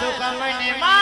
tukang ini mah